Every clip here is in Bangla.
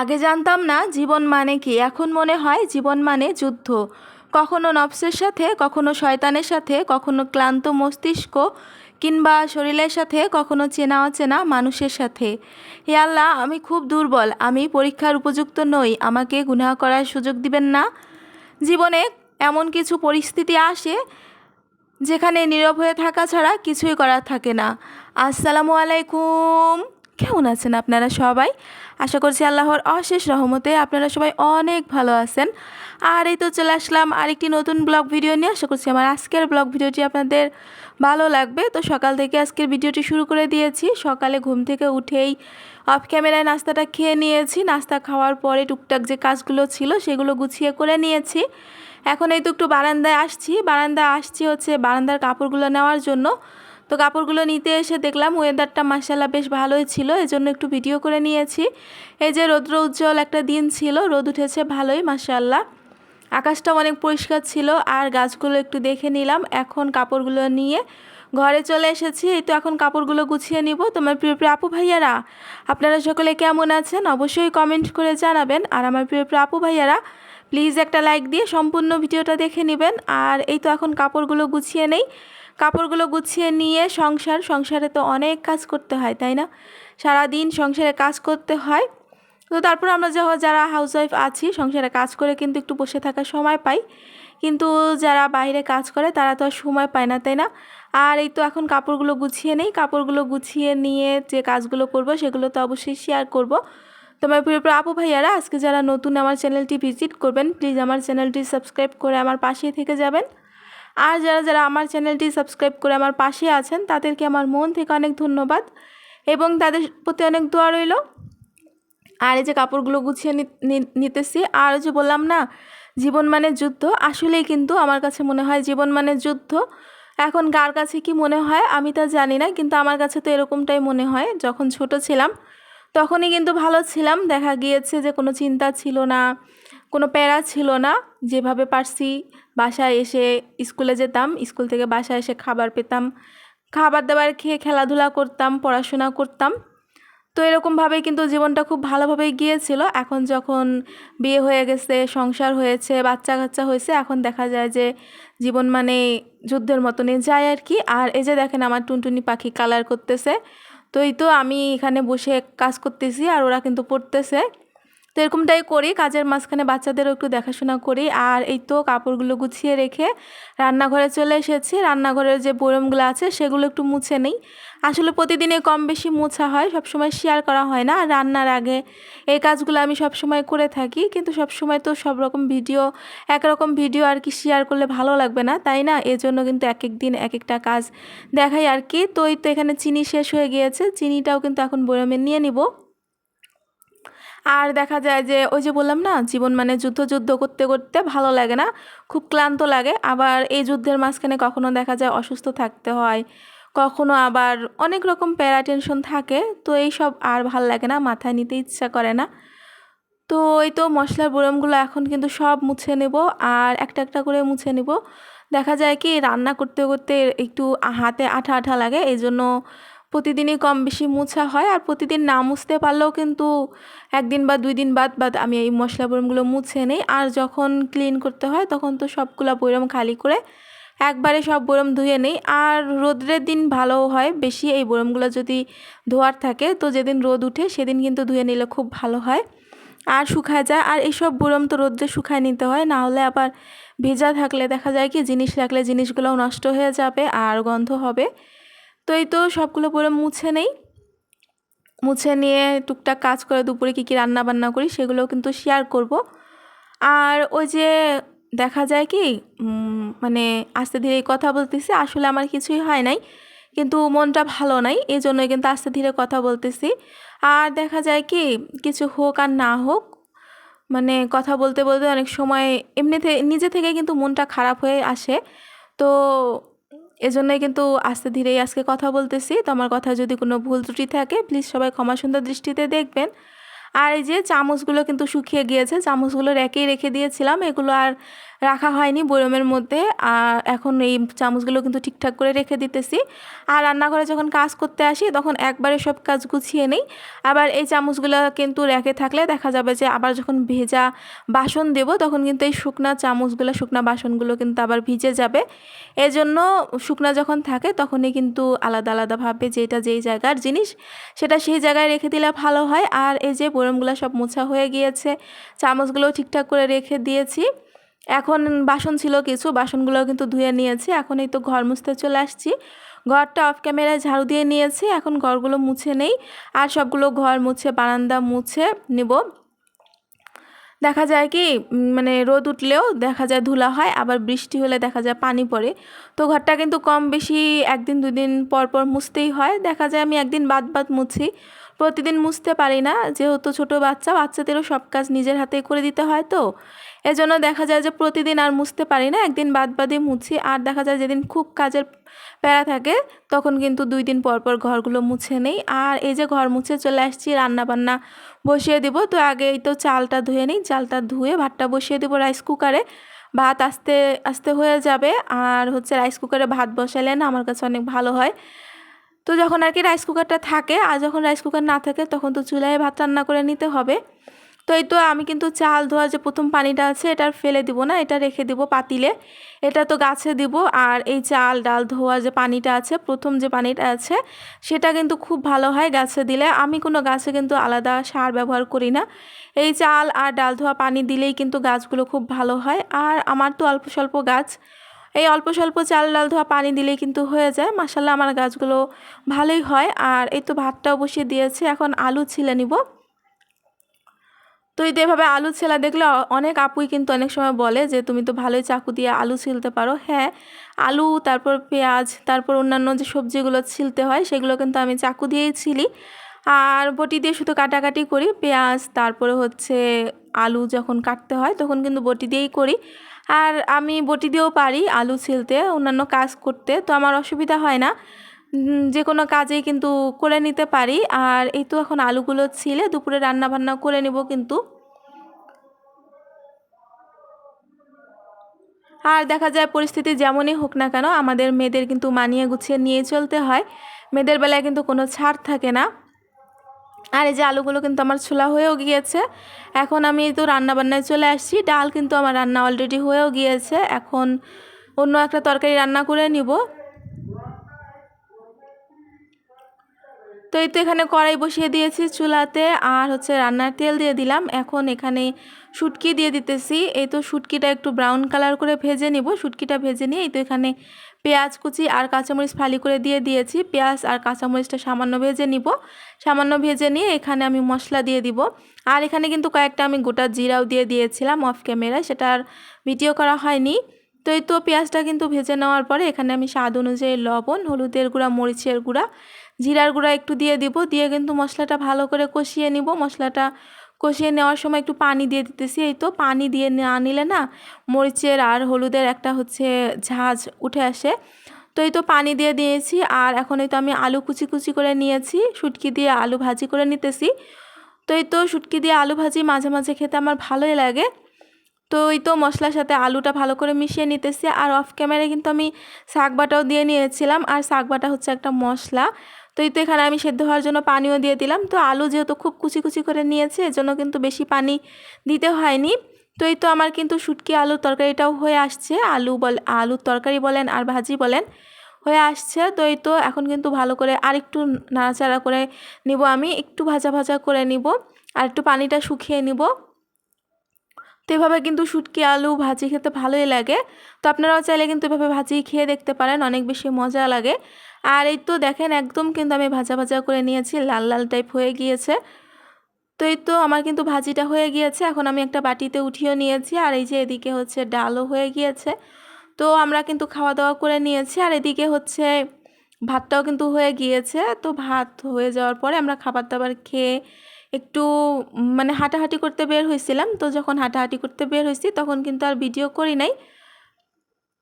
আগে জানতাম না জীবন মানে কি। এখন মনে হয় জীবন মানে যুদ্ধ। কখনো নফসের সাথে, কখনো শয়তানের সাথে, কখনো ক্লান্ত মস্তিষ্ক কিংবা শরীরের সাথে, কখনো চেনা অচেনা মানুষের সাথে। হে আল্লাহ, আমি খুব দুর্বল, আমি পরীক্ষার উপযুক্ত নই, আমাকে গুনাহ করার সুযোগ দিবেন না। জীবনে এমন কিছু পরিস্থিতি আসে যেখানে নীরব হয়ে থাকা ছাড়া কিছুই করার থাকে না। আসসালামু আলাইকুম। কেমন আছেন আপনারা সবাই? আশা করছি আল্লাহর অশেষ রহমতে আপনারা সবাই অনেক ভালো আছেন। আর এই তো চলে আসলাম আরেকটি নতুন ব্লগ ভিডিও নিয়ে। আশা করছি আমার আজকের ব্লগ ভিডিওটি আপনাদের ভালো লাগবে। তো সকাল থেকে আজকের ভিডিওটি শুরু করে দিয়েছি। সকালে ঘুম থেকে উঠেই অফ ক্যামেরায় নাস্তাটা খেয়ে নিয়েছি। নাস্তা খাওয়ার পরে টুকটাক যে কাজগুলো ছিল সেগুলো গুছিয়ে করে নিয়েছি। এখন এই তো একটু বারান্দায় আসছি। বারান্দায় আসছি হচ্ছে বারান্দার কাপড়গুলো নেওয়ার জন্য। তো কাপড়গুলো নিতে এসে দেখলাম ওয়েদারটা মাসাল্লাহ বেশ ভালোই ছিল এই জন্য একটু ভিডিও করে নিয়েছি। এই যে রৌদ্র উজ্জ্বল একটা দিন ছিল, রোদ উঠেছে ভালোই মাসাল্লাহ আকাশটা অনেক পরিষ্কার ছিল, আর গাছগুলো একটু দেখে নিলাম, এখন কাপড়গুলো নিয়ে ঘরে চলে এসেছি, এই তো এখন কাপড়গুলো গুছিয়ে নিব। তোমার প্রিয় প্রিয় আপু ভাইয়ারা, আপনারা সকলে কেমন আছেন? অবশ্যই কমেন্ট করে জানাবেন। আর আমার প্রিয় প্রিয় আপু ভাইয়ারা প্লিজ একটা লাইক দিয়ে সম্পূর্ণ ভিডিওটা দেখে নেবেন। আর এই তো এখন কাপড়গুলো গুছিয়ে নেই কাপড়গুলো গুছিয়ে নিয়ে সংসার, সংসারে তো অনেক কাজ করতে হয়, তাই না? সারাদিন সংসারে কাজ করতে হয়। তো তারপর আমরা যারা হাউসওয়াইফ আছি, সংসারে কাজ করে কিন্তু একটু বসে থাকার সময় পাই। কিন্তু যারা বাইরে কাজ করে, তারা তো আর সময় পায় না, তাই না? আর এই তো এখন কাপড়গুলো গুছিয়ে নেই। কাপড়গুলো গুছিয়ে নিয়ে যে কাজগুলো করব, সেগুলো তো অবশ্যই শেয়ার করব। তোমার প্রিয় প্রিয় আপু ভাইয়ারা, আজকে যারা নতুন আমার চ্যানেলটি ভিজিট করবেন প্লিজ আমার চ্যানেলটি সাবস্ক্রাইব করে আমার পাশেই থেকে যাবেন। আর যারা যারা আমার চ্যানেলটি সাবস্ক্রাইব করে আমার পাশে আছেন, তাদেরকে আমার মন থেকে অনেক ধন্যবাদ এবং তাদের প্রতি অনেক দোয়া রইল। আর এই যে কাপড়গুলো গুছিয়ে নিতেছি, আর যে বললাম না, জীবন মানে যুদ্ধ, আসলেই কিন্তু আমার কাছে মনে হয় জীবন মানে যুদ্ধ। এখন কার কাছে কি মনে হয় আমি তা জানি না, কিন্তু আমার কাছে তো এরকমটাই মনে হয়। যখন ছোট ছিলাম, তখনই কিন্তু ভালো ছিলাম, দেখা গিয়েছে যে কোনো চিন্তা ছিল না। কোনো প্যারা ছিল না। যেভাবে পারছি বাসায় এসে স্কুলে যেতাম, স্কুল থেকে বাসায় এসে খাবার পেতাম। খাবার দাবার খেয়ে খেলাধুলা করতাম, পড়াশোনা করতাম। তো এরকমভাবেই কিন্তু জীবনটা খুব ভালোভাবেই গিয়েছিল। এখন যখন বিয়ে হয়ে গেছে, সংসার হয়েছে বাচ্চা কাচ্চা হয়েছে, এখন দেখা যায় যে জীবন মানে যুদ্ধের মতনই যায় আর কি। আর এই যে দেখেন আমার টুনটুনি পাখি কালার করতেছে। তো এই তো আমি এখানে বসে কাজ করতেছি আর ওরা কিন্তু পড়তেছে। তো এরকমটাই করি, কাজের মাঝখানে বাচ্চাদেরও একটু দেখাশোনা করি। আর এই তো কাপড়গুলো গুছিয়ে রেখে রান্নাঘরে চলে এসেছি। রান্নাঘরের যে বরমগুলো আছে সেগুলো একটু মুছে নেই। আসলে প্রতিদিনে কম বেশি মোছা হয়, সবসময় শেয়ার করা হয় না। রান্নার আগে এই কাজগুলো আমি সবসময় করে থাকি। কিন্তু সবসময় তো সব রকম ভিডিও একরকম ভিডিও আর কি শেয়ার করলে ভালো লাগবে না, তাই না? এজন্য কিন্তু এক এক দিন এক একটা কাজ দেখাই আর কি। তো এই তো এখানে চিনি শেষ হয়ে গিয়েছে। চিনিটাও কিন্তু এখন বরমে নিয়ে নিব। আর দেখা যায় যে ওই যে বললাম না, জীবন মানে যুদ্ধ যুদ্ধ করতে করতে ভালো লাগে না, খুব ক্লান্ত লাগে। আবার এই যুদ্ধের মাঝখানে কখনো দেখা যায় অসুস্থ থাকতে হয়, কখনো আবার অনেক রকম প্যারা টেনশন থাকে, তো এই সব আর ভালো লাগে না, মাথায় নিতে ইচ্ছা করে না। তো এই তো মশলার বোরমগুলো এখন কিন্তু সব মুছে নেব আর একটা একটা করে মুছে নেব। দেখা যায় কি রান্না করতে করতে একটু হাতে আঠা আঠা লাগে, এই জন্য প্রতিদিনই কম বেশি মোছা হয় আর প্রতিদিন না মুছতে পারলেও কিন্তু একদিন বা দুই দিন বাদ বাদ আমি এই মশলা বরমগুলো মুছে নেই। আর যখন ক্লিন করতে হয় তখন তো সবগুলো বরম খালি করে একবারে সব বরম ধুয়ে নেই। আর রোদ্রের দিন ভালো হয়, বেশি এই বরমগুলো যদি ধোয়ার থাকে তো যেদিন রোদ উঠে সেদিন কিন্তু ধুয়ে নিলে খুব ভালো হয়। আর শুকায় যায়, আর এইসব বরম তো রোদ্রে শুকায় নিতে হয়, না হলে আবার ভেজা থাকলে দেখা যায় কি জিনিস রাখলে জিনিসগুলোও নষ্ট হয়ে যাবে আর গন্ধ হবে। তো এই তো সবগুলো পরে মুছে নেই। মুছে নিয়ে টুকটাক কাজ করে দুপুরে কী কী রান্না বান্না করি সেগুলোও কিন্তু শেয়ার করব। আর ওই যে দেখা যায় কি মানে আস্তে ধীরে কথা বলতেছি, আসলে আমার কিছুই হয় নাই, কিন্তু মনটা ভালো নাই এই জন্যই কিন্তু আস্তে ধীরে কথা বলতেছি। আর দেখা যায় কি, কিছু হোক আর না হোক মানে কথা বলতে বলতে অনেক সময় এমনি নিজে থেকে কিন্তু মনটা খারাপ হয়ে আসে। তো এজন্যই কিন্তু আস্তে ধীরেই আজকে কথা বলতেছি। তোমার কথা যদি কোনো ভুল ত্রুটি থাকে প্লিজ সবাই ক্ষমা সুন্দর দৃষ্টিতে দেখবেন। আর এই যে চামচগুলো কিন্তু শুকিয়ে গিয়েছে, চামচগুলো রেখেই রেখে দিয়েছিলাম। এগুলো আর রাখা হয়নি বয়মের মধ্যে। আর এখন এই চামচগুলো কিন্তু ঠিকঠাক করে রেখে দিতেছি। আর রান্নাঘরে যখন কাজ করতে আসি, তখন একবারে সব কাজ গুছিয়ে নেই। আবার এই চামচগুলো কিন্তু রেখে থাকলে দেখা যাবে যে আবার যখন ভেজা বাসন দেব, তখন কিন্তু এই শুকনা চামচগুলো, শুকনা বাসনগুলো কিন্তু আবার ভিজে যাবে। এজন্য শুকনা যখন থাকে, তখনই কিন্তু আলাদা, আলাদাভাবে যেটা যেই জায়গার জিনিস, সেটা সেই জায়গায় রেখে দিলে ভালো হয়। আর এই যে বয়মগুলো সব মোছা হয়ে গিয়েছে। চামচগুলোও ঠিকঠাক করে রেখে দিয়েছি। এখন বাসন ছিল কিছু বাসনগুলো কিন্তু ধুয়ে নিয়েছি। এখন এই তো ঘর মুছতে চলে আসছি। ঘরটা অফ ক্যামেরায় ঝাড়ু দিয়ে নিয়েছি। এখন ঘরগুলো মুছে নেই। আর সবগুলো ঘর মুছে, বারান্দা মুছে নেব। দেখা যায় কি মানে রোদ উঠলেও দেখা যায় ধুলা হয়, আবার বৃষ্টি হলে দেখা যায় পানি পড়ে। তো ঘরটা কিন্তু কম বেশি একদিন দুদিন পর পর মুছতেই হয়। দেখা যায় আমি একদিন বাদ বাদ মুছি। প্রতিদিন মুছতে পারি না। যেহেতু ছোটো বাচ্চা, বাচ্চাদেরও সব কাজ নিজের হাতেই করে দিতে হয় তো। এজন্য দেখা যায় যে প্রতিদিন আর মুছতে পারি না। একদিন বাদ বাদে মুছি, আর দেখা যায় যেদিন খুব কাজের প্যারা থাকে, তখন কিন্তু দুই দিন পর পর ঘরগুলো মুছে নেই। আর এই যে ঘর মুছে চলে আসছি রান্না বান্না বসিয়ে দিব। তো আগে এই তো চালটা ধুয়ে নিই। চালটা ধুয়ে ভাতটা বসিয়ে দেবো রাইস কুকারে। ভাত আস্তে আস্তে হয়ে যাবে। আর হচ্ছে রাইস কুকারে ভাত বসালে না আমার কাছে অনেক ভালো হয়। তো যখন আর কি রাইস কুকারটা থাকে, আর যখন রাইস কুকার না থাকে, তখন তো চুলায় ভাত রান্না করে নিতে হবে। তো এই তো আমি কিন্তু চাল ধোয়া যে প্রথম পানিটা আছে এটা ফেলে দিব না, এটা রেখে দিব পাতিলে। এটা তো গাছে দিব, আর এই চাল ডাল ধোয়া যে পানিটা আছে, প্রথম যে পানিটা আছে, সেটা কিন্তু খুব ভালো হয় গাছে দিলে। আমি কোনো গাছে কিন্তু আলাদা সার ব্যবহার করি না। এই চাল আর ডাল ধোয়া পানি দিলেই কিন্তু গাছগুলো খুব ভালো হয়। আর আমার তো অল্প স্বল্প গাছ এই অল্প স্বল্প চাল ডাল ধোয়া পানি দিলেই কিন্তু হয়ে যায়। মাসাল্লাহ আমার গাছগুলো ভালোই হয়। আর এই তো ভাতটাও বসিয়ে দিয়েছে। এখন আলু ছিলে নিব। তো এই এভাবে আলু ছেলা দেখলে অনেক আপুই কিন্তু অনেক সময় বলে যে, তুমি তো ভালোই চাকু দিয়ে আলু ছিলতে পারো। হ্যাঁ আলু, তারপর পেঁয়াজ, তারপর অন্যান্য যে সবজিগুলো ছিলতে হয়, সেগুলো কিন্তু আমি চাকু দিয়েই ছিলি। আর বটি দিয়ে শুধু কাটাকাটি করি। পেঁয়াজ, তারপরে হচ্ছে আলু যখন কাটতে হয়, তখন কিন্তু বটি দিয়েই করি। আর আমি বটি দিয়েও পারি আলু ছিলতে, অন্যান্য কাজ করতে, তো আমার অসুবিধা হয় না। যে কোনো কাজেই কিন্তু করে নিতে পারি। আর এই তো এখন আলুগুলো ছিলে, দুপুরে রান্না বান্না করে নেব কিন্তু। আর দেখা যায় পরিস্থিতি যেমনই হোক না কেন, আমাদের মেয়েদের কিন্তু মানিয়ে গুছিয়ে নিয়ে চলতে হয়। মেয়েদের বেলায় কিন্তু কোনো ছাড় থাকে না। আর এই যে আলুগুলো কিন্তু আমার ছোলা হয়েও গিয়েছে। এখন আমি তো রান্নাবান্নায় চলে আসছি। ডাল কিন্তু আমার রান্না অলরেডি হয়েও গিয়েছে। এখন অন্য একটা তরকারি রান্না করে নিব। তো এই তো এখানে কড়াই বসিয়ে দিয়েছি চুলাতে আর হচ্ছে রান্নার তেল দিয়ে দিলাম। এখন এখানে শুটকি দিয়ে দিতেছি। এই তো শুটকিটা একটু ব্রাউন কালার করে ভেজে নিব। শুটকিটা ভেজে নিয়ে এই তো এখানে পেঁয়াজ কুচি আর কাঁচামরিচ ফালি করে দিয়ে দিয়েছি। পেঁয়াজ আর কাঁচামরিচটা সামান্য ভেজে নিব। সামান্য ভেজে নিয়ে এখানে আমি মশলা দিয়ে দিব। আর এখানে কিন্তু কয়েকটা আমি গোটা জিরাও দিয়ে দিয়েছিলাম অফ ক্যামেরায় সেটা আর ভিডিও করা হয়নি। তো এই তো পেঁয়াজটা কিন্তু ভেজে নেওয়ার পরে এখানে আমি স্বাদ অনুযায়ী লবণ, হলুদের গুঁড়া, মরিচের গুঁড়া, জিরার গুঁড়া একটু দিয়ে দিব। দিয়ে কিন্তু মশলাটা ভালো করে কষিয়ে নিব। মশলাটা কষিয়ে নেওয়ার সময় একটু পানি দিয়ে দিতেছি। এই তো পানি দিয়ে না নিলে না মরিচের আর হলুদের একটা হচ্ছে ঝাঁজ উঠে আসে। তো এই তো পানি দিয়ে দিয়েছি আর এখন এই তো আমি আলু কুচি কুচি করে নিয়েছি, শুটকি দিয়ে আলু ভাজি করে নিতেছি। তো এই তো শুটকি দিয়ে আলু ভাজি মাঝে মাঝে খেতে আমার ভালোই লাগে। তো এই তো মশলার সাথে আলুটা ভালো করে মিশিয়ে নিতেছি আর অফ ক্যামেরায় কিন্তু আমি শাক বাটাও দিয়ে নিয়েছিলাম। আর শাক বাটা হচ্ছে একটা মশলা। তো এই তো এখানে আমি সেদ্ধ হওয়ার জন্য পানিও দিয়ে দিলাম। তো আলু যেহেতু খুব কুচি কুচি করে নিয়েছে, এজন্য কিন্তু বেশি পানি দিতে হয়নি। তো এই তো আমার কিন্তু শুটকি আলুর তরকারিটাও হয়ে আসছে। আলু বল আলুর তরকারি বলেন আর ভাজি বলেন হয়ে আসছে। তো এই তো এখন কিন্তু ভালো করে আর একটু নাড়াচাড়া করে নিব আমি। একটু ভাজা ভাজা করে নিব আর একটু পানিটা শুকিয়ে নিব। তো এভাবে কিন্তু শুটকি, আলু ভাজি খেতে ভালোই লাগে। তো আপনারাও চাইলে কিন্তু এভাবে ভাজি খেয়ে দেখতে পারেন, অনেক বেশি মজা লাগে। আর এই তো দেখেন একদম কিন্তু আমি ভাজা ভাজা করে নিয়েছি, লাল লাল টাইপ হয়ে গিয়েছে। তো এই তো আমার কিন্তু ভাজিটা হয়ে গিয়েছে, এখন আমি একটা বাটিতে উঠিয়েও নিয়েছি, আর এই যে এদিকে হচ্ছে ডালও হয়ে গিয়েছে। তো আমরা কিন্তু খাওয়া দাওয়া করে নিয়েছি, আর এদিকে হচ্ছে ভাতটাও কিন্তু হয়ে গিয়েছে। তো ভাত হয়ে যাওয়ার পরে আমরা খাবার দাবার খেয়ে একটু মানে হাঁটাহাঁটি করতে বের হয়েছিলাম। তো যখন হাঁটাহাঁটি করতে বের হয়েছি, তখন কিন্তু আর ভিডিও করি নাই।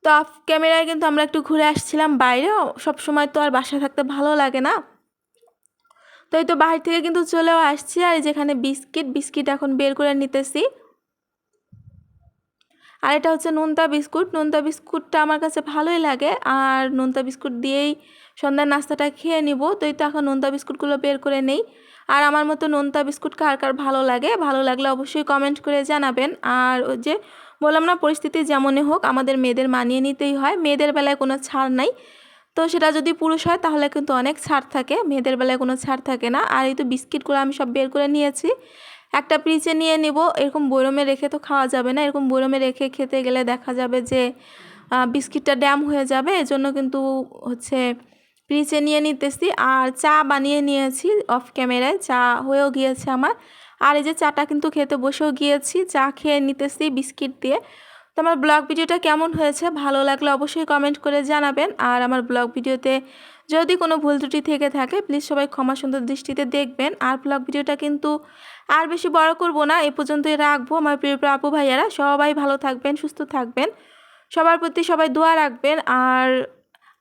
তো অফ ক্যামেরায় কিন্তু আমরা একটু ঘুরে আসছিলাম বাইরে। সব সময় তো আর বাসায় থাকতে ভালো লাগে না। তো এই তো বাহির থেকে কিন্তু চলেও আসছি। আর যেখানে বিস্কিট বিস্কিট এখন বের করে নিতেছি। আর এটা হচ্ছে নোনতা বিস্কুট। নোনতা বিস্কুটটা আমার কাছে ভালোই লাগে। আর নোনতা বিস্কুট দিয়েই সন্ধ্যার নাস্তাটা খেয়ে নিব। তো এই তো এখন নোনতা বিস্কুটগুলো বের করে নেই। আর আমার মতো নোনতা বিস্কুট কার কার ভালো লাগে? ভালো লাগলে অবশ্যই কমেন্ট করে জানাবেন। আর ওই যে বললাম না, পরিস্থিতি যেমনই হোক, আমাদের মেয়েদের মানিয়ে নিতেই হয়। মেয়েদের বেলায় কোনো ছাড় নাই। তো সেটা যদি পুরুষ হয়, তাহলে কিন্তু অনেক ছাড় থাকে। মেয়েদের বেলায় কোনো ছাড় থাকে না। আর এই তো বিস্কিটগুলো আমি সব বের করে নিয়েছি। একটা পিচে নিয়ে নিব। এরকম বৈরমে রেখে তো খাওয়া যাবে না। এরকম বৈরমে রেখে খেতে গেলে দেখা যাবে যে বিস্কিটটা ড্যাম হয়ে যাবে। এজন্য কিন্তু হচ্ছে ফ্রিজে নিয়ে নিতেছি আর চা বানিয়ে নিয়েছি অফ ক্যামেরায়। চা হয়েও গিয়েছে আমার। আর এই যে চাটা কিন্তু খেতে বসেও গিয়েছি। চা খেয়ে নিতেছি বিস্কিট দিয়ে। তো আমার ব্লগ ভিডিওটা কেমন হয়েছে? ভালো লাগলে অবশ্যই কমেন্ট করে জানাবেন। আর আমার ব্লগ ভিডিওতে যদি কোনো ভুল ত্রুটি থেকে থাকে প্লিজ সবাই ক্ষমা সুন্দর দৃষ্টিতে দেখবেন। আর ব্লগ ভিডিওটা কিন্তু আর বেশি বড় করব না, এ পর্যন্তই রাখব। আমার প্রিয় প্রিয় আপু ভাইয়ারা, সবাই ভালো থাকবেন, সুস্থ থাকবেন। সবার প্রতি সবাই দোয়া রাখবেন। আর